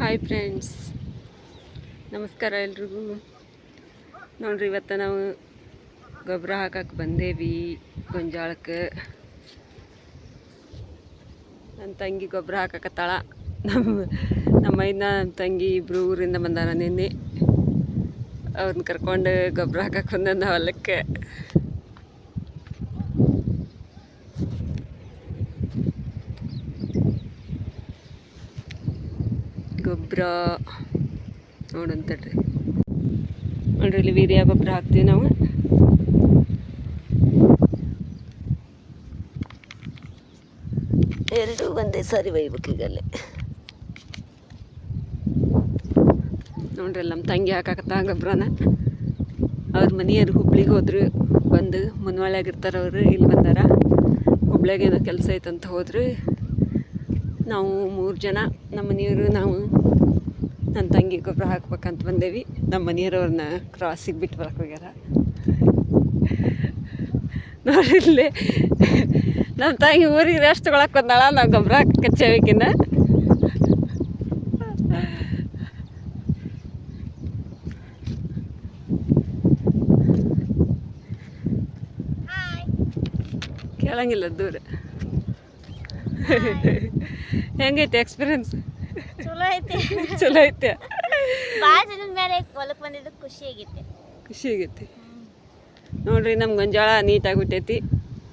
Hi friends ನಮಸ್ಕಾರ ಎಲ್ರಿಗೂ. ನೋಡ್ರಿ, ಇವತ್ತು ನಾವು ಗೊಬ್ಬರ ಹಾಕಕ್ಕೆ ಬಂದೇವಿ ಗೊಂಜಾಳಕ್ಕೆ. ನನ್ನ ತಂಗಿ ಗೊಬ್ಬರ ಹಾಕಕತ್ತಾಳ. ನಮ್ಮ ನಮ್ಮ ನಮ್ಮ ತಂಗಿ ಇಬ್ಬರು ಊರಿಂದ ಬಂದಾರ ನಿನ್ನೆ. ಅವ್ರನ್ನ ಕರ್ಕೊಂಡು ಗೊಬ್ಬರ ಹಾಕಕ್ಕೆ ಬಂದ ಹೊಲಕ್ಕೆ ಗೊಬ್ಬರ ನೋಡಂತಡ್ರಿ ನೋಡ್ರಿ ಇಲ್ಲಿ ವೀರ್ಯ ಗೊಬ್ಬರ ಹಾಕ್ತೀವಿ ನಾವು. ಎರಡು ಒಂದೇ ಸಾರಿ ಒಯ್ಬೇಕು ಈಗಲ್ಲೇ ನೋಡ್ರಿ ನಮ್ಮ ತಂಗಿ ಹಾಕಾಕತ್ತ ಗೊಬ್ಬರನ ಅವ್ರ ಮನೆಯವ್ರು ಹುಬ್ಳಿಗೆ ಹೋದ್ರು. ಬಂದು ಮುನ್ವಳ್ಯಾಗ ಇರ್ತಾರ ಅವರು ಇಲ್ಲಿ ಬಂದಾರ. ಹುಬ್ಳ್ಯಾಗ ಏನೋ ಕೆಲಸ ಐತಂತ ಹೋದ್ರು. ನಾವು ಮೂರು ಜನ ನಮ್ಮ ಮನೆಯವರು ನಾವು ನನ್ನ ತಂಗಿ ಗೊಬ್ಬರ ಹಾಕ್ಬೇಕಂತ ಬಂದೇವಿ. ನಮ್ಮ ಮನೆಯವ್ರವ್ರನ್ನ ಕ್ರಾಸಿಗೆ ಬಿಟ್ಟು ಬರಕ್ಕೆ ಹೋಗ್ಯಾರ. ನೋಡಿ ಇಲ್ಲಿ. ನಮ್ಮ ತಂಗಿ ಊರಿಗೆ ರೆಸ್ಟ್ ತೊಗೊಳಕ್ಕೆ ಬಂದಾಳ ನಾವು ಗೊಬ್ಬರ ಕಚ್ಚಬೇಕಿನ್ನ ಕೇಳಂಗಿಲ್ಲ ದೂರ. ಹೆಂಗೈತೆ ಎಕ್ಸ್ಪೀರಿಯನ್ಸ್ ಚಲೋ ಐತಿ. ಚಲೋ ಐತೆ. ಭಾಳ ಜನದ ಮೇಲೆ ಹೊಲಕ್ಕೆ ಬಂದಿದ್ದು ಖುಷಿ ಆಗೈತೆ ಖುಷಿ ಆಗೈತಿ ನೋಡ್ರಿ ನಮ್ಮ ಗೊಂಜಾಳ ನೀಟಾಗಿ ಬಿಟ್ಟೈತಿ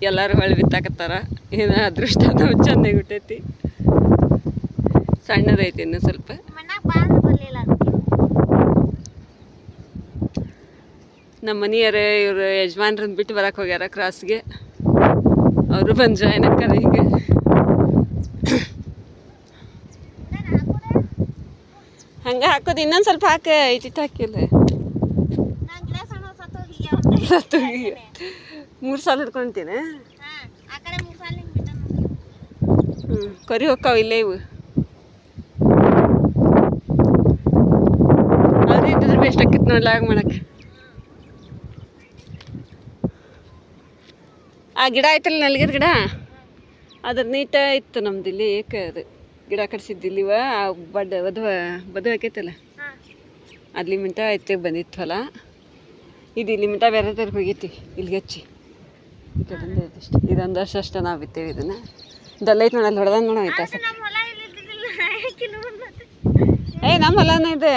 ಎಲ್ಲರೂ ಹೊಳ್ಳಿ ಬಿತ್ತಾಕತ್ತಾರ. ಏನೋ ಅದೃಷ್ಟ ನಾವು ಚೆನ್ನಾಗಿ ಹುಟ್ಟೈತಿ. ಸಣ್ಣದೈತಿ ಇನ್ನು ಸ್ವಲ್ಪ. ನಮ್ಮ ಮನೆಯವ್ರು ಇವರು ಯಜಮಾನ್ರನ್ನ ಬಿಟ್ಟು ಬರಕ್ಕೆ ಹೋಗ್ಯಾರ ಕ್ರಾಸ್ಗೆ ಅವರು ಬಂದು ಜಾಯ್ನ್ ಆಕ್ಕಾರ ಈಗ. ಹಂಗೆ ಹಾಕೋದು ಇನ್ನೊಂದು ಸ್ವಲ್ಪ ಹಾಕ ಇಟ್ಟಿಟ್ಟು ಹಾಕಿಲ್ಲ. ಸತ್ತು ಮೂರು ಸಾಲ ಹಿಡ್ಕೊಂತೀನಿ. ಹಿಂಗೆ ಹ್ಞೂ ಕರಿ ಹೋಕ್ಕಾವ ಇಲ್ಲೇ ಇವು. ಅದು ಇದ್ರೆ ಬೆಸ್ಟ್ ಆಕಿತ್ತು ನೋಡ್ಲ ಆಗ ಮಾಡಕ್ಕೆ ಆ ಗಿಡ ಐತಲ್ಲ ನಲ್ಗಿರ ಗಿಡ? ಅದ್ರ ನೀಟ ಇತ್ತು ನಮ್ದು ಇಲ್ಲಿ ಏಕೆ ಅದು ಗಿಡ ಕಟ್ಸಿದ್ದಿಲ್ಲಿವ ಇವ. ಬಡ್ ಬದು ಬದು ಹಾಕೈತಲ್ಲ ಅಲ್ಲಿ ಮಿಂಟ ಐತೆ ಬಂದಿತ್ತು ಹೊಲ ಇದು ಇಲ್ಲಿ ಮಿಂಟ ಬೇರೆ ತರ ಹೋಗೈತಿ ಇಲ್ಲಿಗೆ ಹಚ್ಚಿ. ಇದೊಂದು ವರ್ಷ ಅಷ್ಟೇ ನಾವು ಬಿತ್ತೇವೆ ಇದನ್ನು. ಇದೆಲ್ಲ ಐತೆ ನೋಡಲ್ಲಿ ಹೊಡೆದ ನೋಡ ಐತೆ. ಸರ್ ನಮ್ಮ ಹೊಲ ಇಲ್ಲಿದ್ದಿಲ್ಲ ಕಿಲೋಮೀಟರ್ ಏ ನಮ್ಮ ಹೊಲನ ಇದೆ.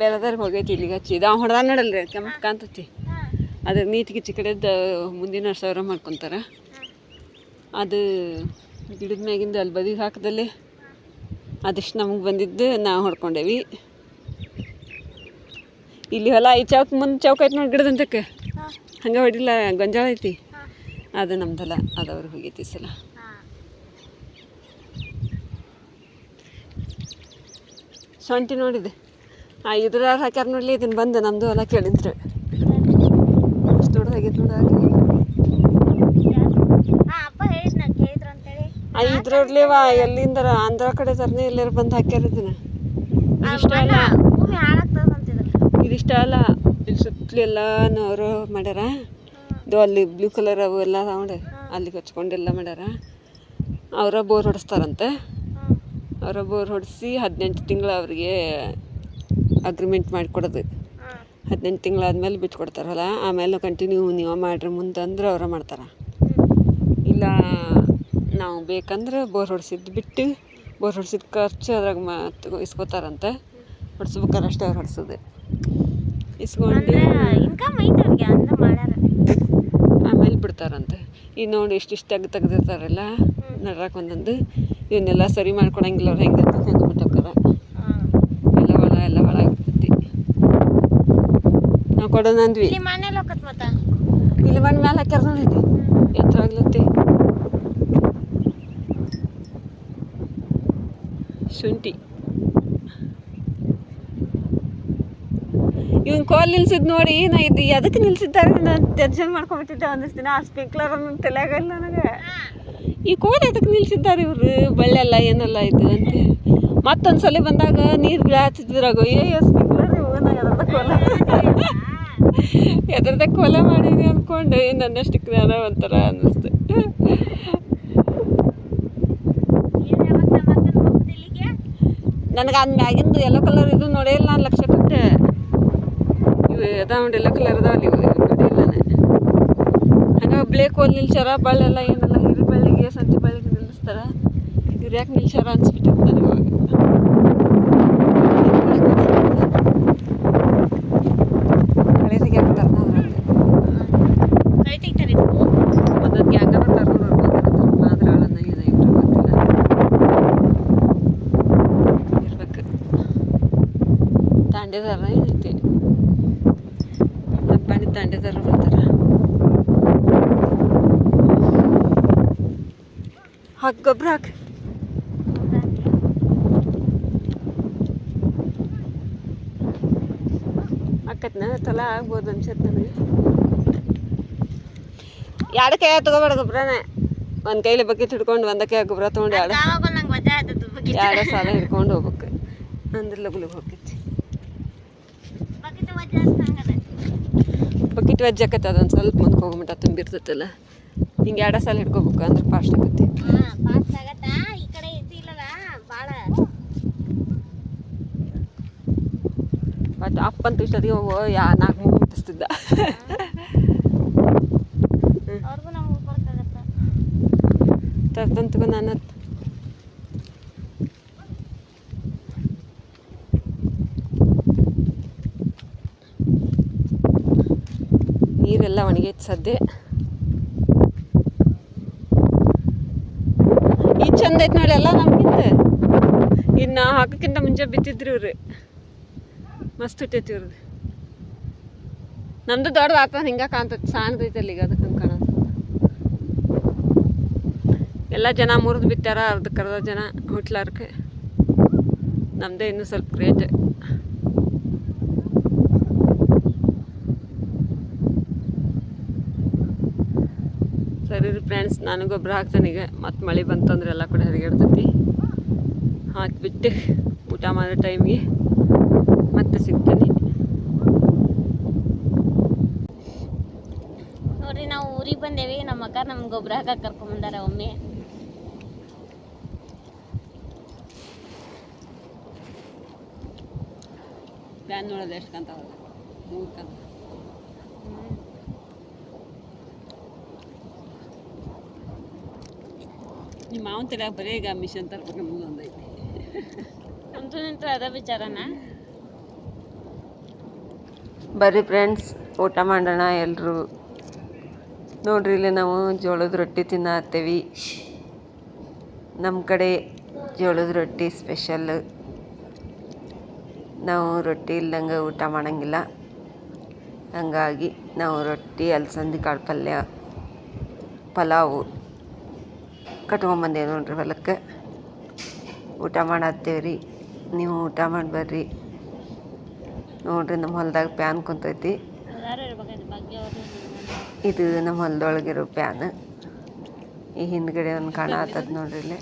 ಬೇರೆದವ್ರಿಗೆ ಹೋಗೈತಿ ಇಲ್ಲಿಗೆ ಹಚ್ಚಿ. ಇದು ಅವ್ನು ಹೊಡೆದ ನೋಡಲ್ರಿ ಕೆಂಪು ಕಾಣ್ತೈತಿ. ಹಾಂ. ಅದು ನೀತಿಗೆ ಚಿಕ್ಕ ಕಡೆದ್ದು ಮುಂದಿನ ಸಾವಿರ ಮಾಡ್ಕೊತಾರೆ. ಅದು ಗಿಡದ ಮ್ಯಾಗಿಂದ ಅಲ್ಲಿ ಬದಿಗೆ ಹಾಕದಲ್ಲಿ ಅದಿಷ್ಟು ನಮಗೆ ಬಂದಿದ್ದು ನಾವು ಹೊಡ್ಕೊಂಡೇವಿ. ಇಲ್ಲಿ ಹೊಲ ಈ ಚೌಕ್ ಮುಂದೆ ಚೌಕ ಐತೆ ನೋಡಿ ಗಿಡದಂತಕ್ಕೆ ಹಂಗೆ ಹೊಡಿಲ್ಲ ಗೊಂಜಾಳ ಐತಿ? ಅದು ಅದು ನಮ್ದಲ್ಲ ಅದವ್ರಿಗೆ ಹೋಗೈತಿ ಈ ಸಲ. ಸೊಂಟಿ ನೋಡಿದೆ. ಆ ಇದ್ರ ಹಾಕ್ಯಾರ ನೋಡಲಿ ಇದನ್ನು ಬಂದು ನಮ್ಮದು ಹೊಲ ಕೇಳಿದ್ರು. ಅಷ್ಟು ದೊಡ್ಡದಾಗೈತೆ ನೋಡಾಗಿ ಹಾಂ ಅಪ್ಪ ಹೇಳಿದ್ ನಾನು ಕೇಳಿದ್ರು ಅಂತೇಳಿ ಆ ಇದ್ರಲ್ಲಿವ ಎಲ್ಲಿಂದರ? ಆಂಧ್ರ ಕಡೆ ತರನೇ ಎಲ್ಲಾರ ಬಂದು ಹಾಕ್ಯಾರ ಇದನ್ನ. ಇದಿಷ್ಟ ಅಲ್ಲ. ಇದಿಷ್ಟ ಅಲ್ಲ. ಇಲ್ಲಿ ಸುತ್ತಲೂ ಎಲ್ಲಾನು ಅವರು ಮಾಡ್ಯಾರ. ಇದು ಅಲ್ಲಿ ಬ್ಲೂ ಕಲರ್ ಅವು ಎಲ್ಲ ನೋಡಿ. ಅಲ್ಲಿಗೆ ಹಚ್ಕೊಂಡೆಲ್ಲ ಮಾಡ್ಯಾರ. ಅವರ ಬೋರ್ ಹೊಡಿಸ್ತಾರಂತೆ. ಅವರ ಬೋರ್ ಹೊಡಿಸಿ ಹದಿನೆಂಟು ತಿಂಗಳು ಅವ್ರಿಗೆ ಅಗ್ರಿಮೆಂಟ್ ಮಾಡಿಕೊಡೋದು ಹದಿನೆಂಟು ತಿಂಗಳಾದ್ಮೇಲೆ ಬಿಟ್ಕೊಡ್ತಾರಲ್ಲ ಆಮೇಲೆ ಕಂಟಿನ್ಯೂ ನೀವು ಮಾಡಿರಿ ಮುಂದೆ ಅಂದ್ರೆ ಅವ್ರು ಮಾಡ್ತಾರೆ. ಇಲ್ಲ ನಾವು ಬೇಕಂದ್ರೆ ಬೋರ್ ಹೊಡ್ಸಿದ್ದು ಬಿಟ್ಟು ಬೋರ್ ಹೊಡ್ಸಿದ ಖರ್ಚು ಅದ್ರಾಗ ಮತ್ತು ಇಸ್ಕೋತಾರಂತೆ. ಹೊಡ್ಸ್ಬೇಕಾರೆ ಅಷ್ಟೇ ಅವ್ರು ಹೊಡ್ಸೋದು. ಇಸ್ಕೊಂಡು ಆಮೇಲೆ ಬಿಡ್ತಾರಂತೆ. ಈಗ ನೋಡಿ ಇಷ್ಟಿಷ್ಟು ತೆಗ್ದು ತೆಗ್ದಿರ್ತಾರಲ್ಲ ನಡ್ರಾಕ ಒಂದೊಂದು ಇವನ್ನೆಲ್ಲ ಸರಿ ಮಾಡ್ಕೊಡಂಗಿಲ್ಲ ಅವ್ರು ಹೆಂಗೆ ಹೆಂಗೆ ಬಿಟ್ಟೋಕ್ಕಾರ. ಎಲ್ಲ ಒಳ ಎಲ್ಲ ಒಳಗಾಗ್ತೈತಿ ನಾವು ಕೊಡೋಣ ಅಂದ್ವಿ. ಇಲ್ಲಿ ಬಂದ ಮೇಲೆ ಹಾಕ್ಯಾರ ನೋಡಿ ಎತ್ತರ ಆಗ್ಲತ್ತಿ ಶುಂಠಿ ಇವನ್ ಕೋಲ್ ನಿಲ್ಸಿದ್ ನೋಡಿ, ನಾ ಇದು ಎದಕ್ಕೆ ನಿಲ್ಸಿದ್ದಾರೆ ನಾನು ಟೆನ್ಷನ್ ಮಾಡ್ಕೊಂಬಿಟ್ಟಿದ್ದೆ ಒಂದಿಷ್ಟು ಆ ಸ್ಪ್ರಿಂಕ್ಲರ್ ತಲೆಯಾಗಲ್ಲ ನನಗೆ. ಈ ಕೋಲ್ ಎದಕ್ಕೆ ನಿಲ್ಸಿದ್ದಾರೆ ಇವರು? ಬಳ್ಳೆಲ್ಲ ಏನಲ್ಲ ಇದು ಅಂತ. ಮತ್ತೊಂದು ಸಲ ಬಂದಾಗ ನೀರು ಹಚ್ಚಿದ್ರಾಗ ಅಯ್ಯೋ ಸ್ಪ್ರಿಂಕ್ಲರ್ ಇವು ನಾ ಕೋಲ ಎದ್ರದ ಕೋಲ ಮಾಡೀನಿ ಅಂದ್ಕೊಂಡು ನನ್ನಷ್ಟು ಜ್ಞಾನ ಒಂಥರ ಅನ್ನಿಸ್ತು ಏನ್ ಯಾವಾಗ ನಮ್ಮ ಅಕ್ಕನ ಹೋಗುದು ಇಲ್ಲಿಗೆ ನನಗೆ ಅದು ಮ್ಯಾಗಿಂದು ಎಲ್ಲೋ ಕಲರ್ ಇದು ನೋಡೇ ಇಲ್ಲ ನಾನು ಲಕ್ಷ ಕೊಟ್ಟೆ. ಇವು ಅದಾವ ಎಲ್ಲೋ ಕಲರ್ ಅದಾವಲ್ಲ ಇವು ನೋಡಿಲ್ಲ ನಾನು. ಹಂಗೆ ಬ್ಲೇಕ್ ಹೋಲ್ ನಿಲ್ಸ್ಯಾರ, ಬಳ್ಳೆಲ್ಲ ಏನೆಲ್ಲ ಹಿರಿ ಬಳ್ಳಿಗೆ ಸಂಜೆ ಬಳ್ಳಿಗೆ ನಿಲ್ಲಿಸ್ತಾರ ಇವ್ರು ಯಾಕೆ ನಿಲ್ಸ್ಯಾರ ಅನ್ಸ್ಬಿಟ್ಟಿರ್ತಾರೆ ಇವಾಗ ಕಳೆ ತೆಗಿಯಾಕತ್ತಾರ ಕೈ ತೆಗಿತಾರೆ ಇದು ಒಂದೊಂದು ಗ್ಯಾಂಗ ಬರ್ತಾರೆ ನೋಡೋರು ಮಾದ್ರಾಳನ್ನ ಏನಾಗಿಟ್ಟು ಗೊತ್ತಿಲ್ಲ ಇರ್ಬೇಕು ತಾಂಡೆದಾರ ಏನೈತಿ ಅಪ್ಪಣಿ ತಾಂಡೆದಾರ ಬರ್ತಾರ ಹಾಕ್ ಗೊಬ್ಬರ ಹಾಕಿ. ಆಕತ್ನ ತಲ ಆಗ್ಬೋದು ಅನ್ಸತ್ತೆ ನನಗೆ. ಎರಡು ಕೈ ತಗೋಬೇಡ ಗೊಬ್ಬರನೇ ಒಂದು ಕೈಲಿ ಬಕೆಟ್ ಹಿಡ್ಕೊಂಡು ಒಂದ ಕೈ ಗೊಬ್ಬರ ತೊಗೊಂಡು ಎರಡು ಎರಡು ಸಾಲ ಹಿಡ್ಕೊಂಡು ಹೋಗ್ಬೇಕು. ಅಂದ್ರೆ ಲಗು ಹೋಗ್ತೈತಿ ಬಕೆಟ್ ಮಜಾ ಹಂಗದ ಬಕೆಟ್ ವೆಜ್ ಆಕತ್ತೆ ಅದೊಂದು ಸ್ವಲ್ಪ ಮುಂದಕ್ಕೆ ಹೋಗ್ಬಿಟ್ಟ ತುಂಬಿರ್ತೈತಲ್ಲ. ಹಿಂಗೆ ಎರಡು ಸಾಲ ಹಿಡ್ಕೋಬೇಕು ಅಂದ್ರೆ ಫಾಸ್ಟ್ ಆಗುತ್ತೆ. ಬಟ್ ಅಪ್ಪ ಅಂತ ಇಷ್ಟೊತ್ತಿಗೆ ಹೋಗೋ ಯಾ ನಾಲ್ಕು ಮೂರು ಮುಟ್ಟಿಸ್ತಿದ್ದ. ತರ್ತಂತಗ ನಾನು ನೀರೆಲ್ಲ ಸದ್ದೆ ಈ ಚಂದ ಐತೆ ನೋಡಿ ಎಲ್ಲ ನಮ್ಗಿಂತ. ಇನ್ನು ಹಾಕೋಕ್ಕಿಂತ ಮುಂಚೆ ಬಿತ್ತಿದ್ರು ಇವ್ರಿ. ಮಸ್ತ್ ಇಟ್ಟೈತಿ ಇವ್ರದ್ದು ನಮ್ದು ದೊಡ್ಡದು ಆತ ಹಿಂಗೆ ಕಾಣ್ತೈತಿ ಸಣ್ಣದೈತಲ್ಲ ಈಗ ಅದಕ್ಕೆ ಕಾಣೋದು. ಎಲ್ಲ ಜನ ಮುರಿದು ಬಿಟ್ಟಾರ ಅರ್ಧಕ್ಕೆ ಅರ್ಧ ಜನ ಹುಟ್ಲಾರ್ಕೆ. ನಮ್ಮದೇ ಇನ್ನೂ ಸ್ವಲ್ಪ ಗ್ರೇಟ್ ಸರಿ ರೀ ಫ್ರೆಂಡ್ಸ್ ನಾನು ಗೊಬ್ಬರ ಹಾಕ್ತೇನೆ ಈಗ. ಮತ್ತು ಮಳೆ ಬಂತಂದ್ರೆ ಎಲ್ಲ ಕಡೆ ಹರಿಗಿಡ್ತೈತಿ. ಹಾಕಿಬಿಟ್ಟು ಊಟ ಮಾಡೋ ಟೈಮ್ಗೆ ಮತ್ತೆ ಸಿಗ್ತೀನಿ. ನೋಡ್ರಿ ನಾವು ಊರಿಗೆ ಬಂದೇವಿ. ನಮ್ಮ ಅಕ್ಕ ನಮ್ಗೆ ಗೊಬ್ಬರ ಹಾಕಕ್ಕೆ ಕರ್ಕೊಂಬಂದಾರ ಒಮ್ಮೆ. ಬ್ಯಾನ್ ನೋಡೋದು ಎಷ್ಟು ಕಂತ ಮೂರು ಕಂತ ನಿಮ್ಮ ಮಾವನ ತಲೆಯಾಗ ಬರೀ ಈಗ ಮಿಷನ್ ತರ್ಬೇಕು ನಮ್ಗೆ ಒಂದೈತಿ. ಅಂತೂ ಅದ ವಿಚಾರನ. ಬರ್ರಿ ಫ್ರೆಂಡ್ಸ್ ಊಟ ಮಾಡೋಣ ಎಲ್ಲರೂ ನೋಡ್ರಿ ಇಲ್ಲಿ ನಾವು ಜೋಳದ ರೊಟ್ಟಿ ತಿನ್ನತ್ತೇವಿ. ನಮ್ಮ ಕಡೆ ಜೋಳದ ರೊಟ್ಟಿ ಸ್ಪೆಷಲ್ ನಾವು ರೊಟ್ಟಿ ಇಲ್ದಂಗೆ ಊಟ ಮಾಡಂಗಿಲ್ಲ. ಹಂಗಾಗಿ ನಾವು ರೊಟ್ಟಿ ಅಲಸಂದಿ ಕಾಳು ಪಲ್ಯ ಪಲಾವು. ಕಟ್ಕೊಂಬಂದೇವಿ ನೋಡ್ರಿ ಹೊಲಕ್ಕೆ? ಊಟ ಮಾಡತ್ತೇವೆ ರೀ ನೀವು ಊಟ ಮಾಡಿ ಬರ್ರಿ ನೋಡ್ರಿ ನಮ್ಮ ಹೊಲ್ದಾಗ ಪ್ಯಾನ್ ಕುಂತೈತಿ. ಇದು ನಮ್ಮ ಹೊಲದೊಳಗಿರೋ ಪ್ಯಾನ್. ಈ ಹಿಂದ್ಗಡೆ ಒಂದು ಕಾಣತ್ತದ ನೋಡ್ರಿ ಇಲ್ಲಿ.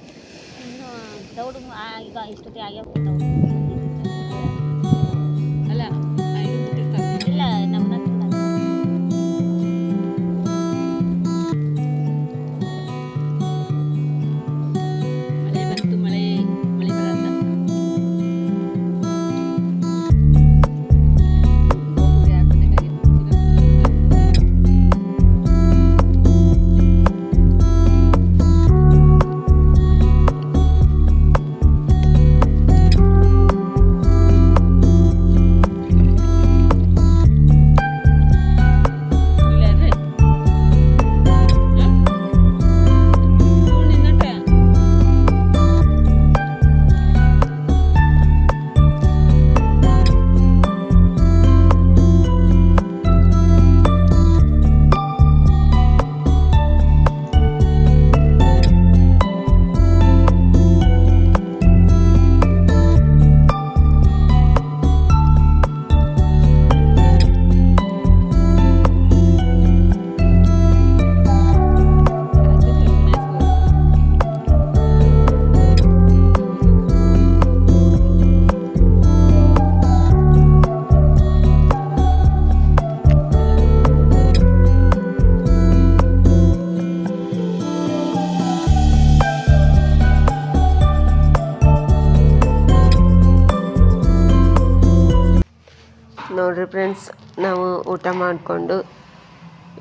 ನೋಡ್ರಿ ಫ್ರೆಂಡ್ಸ್, ನಾವು ಊಟ ಮಾಡಿಕೊಂಡು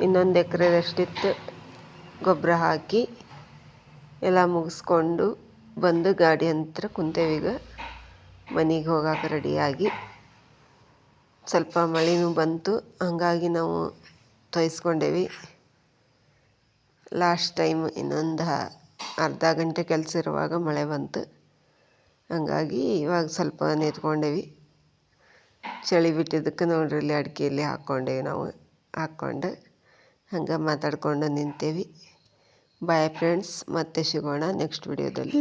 ಇನ್ನೊಂದು ಎಕರೆದಷ್ಟಿತ್ತು ಗೊಬ್ಬರ ಹಾಕಿ ಎಲ್ಲ ಮುಗಿಸ್ಕೊಂಡು ಬಂದು ಗಾಡಿ ಹತ್ರ ಕುಂತೇವೀಗ ಮನೆಗೆ ಹೋಗಾಕ ರೆಡಿಯಾಗಿ. ಸ್ವಲ್ಪ ಮಳೆನೂ ಬಂತು, ಹಂಗಾಗಿ ನಾವು ತೊಯ್ಸ್ಕೊಂಡೇವಿ. ಲಾಸ್ಟ್ ಟೈಮ್ ಇನ್ನೊಂದು ಅರ್ಧ ಗಂಟೆ ಕೆಲಸ ಇರುವಾಗ ಮಳೆ ಬಂತು. ಹಂಗಾಗಿ ಇವಾಗ ಸ್ವಲ್ಪ ನಿಂತ್ಕೊಂಡೇವಿ. ಚಳಿ ಬಿಟ್ಟಿದ್ದಕ್ಕೆ ನೋಡ್ರಿ ಇಲ್ಲಿ ಅಡಿಕೆಯಲ್ಲಿ ಹಾಕ್ಕೊಂಡೇವಿ ನಾವು, ಹಾಕ್ಕೊಂಡು ಹಂಗೆ ಮಾತಾಡ್ಕೊಂಡು ನಿಂತೇವಿ. ಬಾಯ್ ಫ್ರೆಂಡ್ಸ್ ಮತ್ತೆ ಸಿಗೋಣ ನೆಕ್ಸ್ಟ್ ವಿಡಿಯೋದಲ್ಲಿ